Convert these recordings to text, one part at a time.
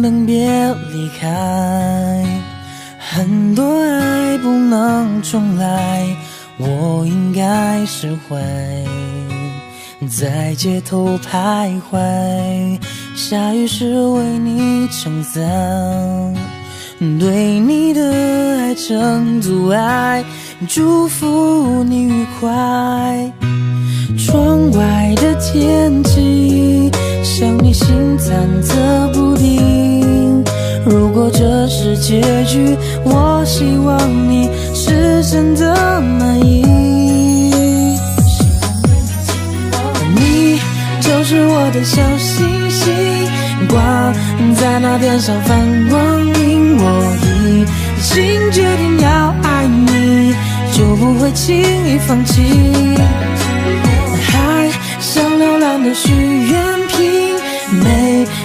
能别离开？很多爱不能重来，我应该释怀。在街头徘徊，下雨时为你撑伞，对你的爱成阻碍，祝福你愉快。窗外的天气，像你心忐忑不定。这是结局，我希望你是真的满意。你就是我的小星星，挂在那天上放光明。我已经决定要爱你，就不会轻易放弃。海像流浪的许愿，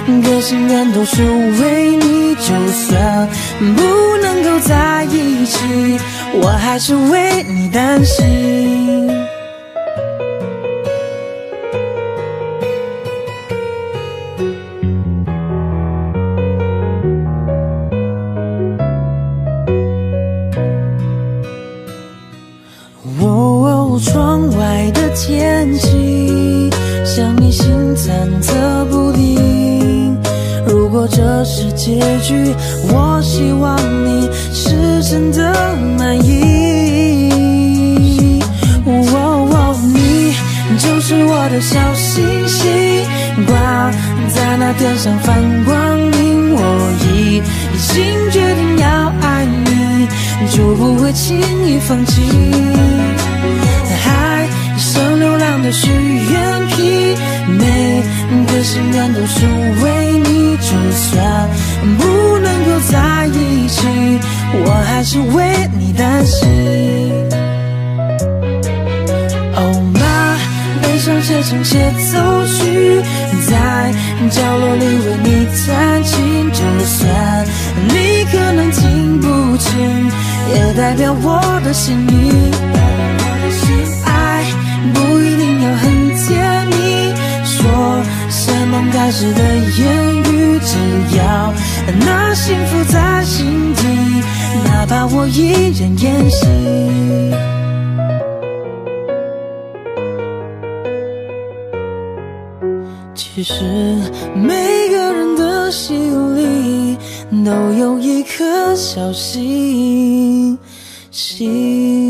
每个心愿都是为你。就算不能够在一起，我还是为你担心。哦，窗外的天是结局，我希望你是真的满意。哦，你就是我的小星星，挂在那天上放光明。我已经决定要爱你，就不会轻易放弃。海像流浪的许愿瓶，每个心愿都是为你。就算不能够在一起，我还是为你担心。Oh my，悲伤写成协奏曲，在角落里为你弹琴。就算你可能听不清，也代表我的心意。爱不一定要很甜蜜，说些梦开始的言语，只要那幸福在心底，哪怕我一人演戏。其实每个人的心里都有一颗小星星。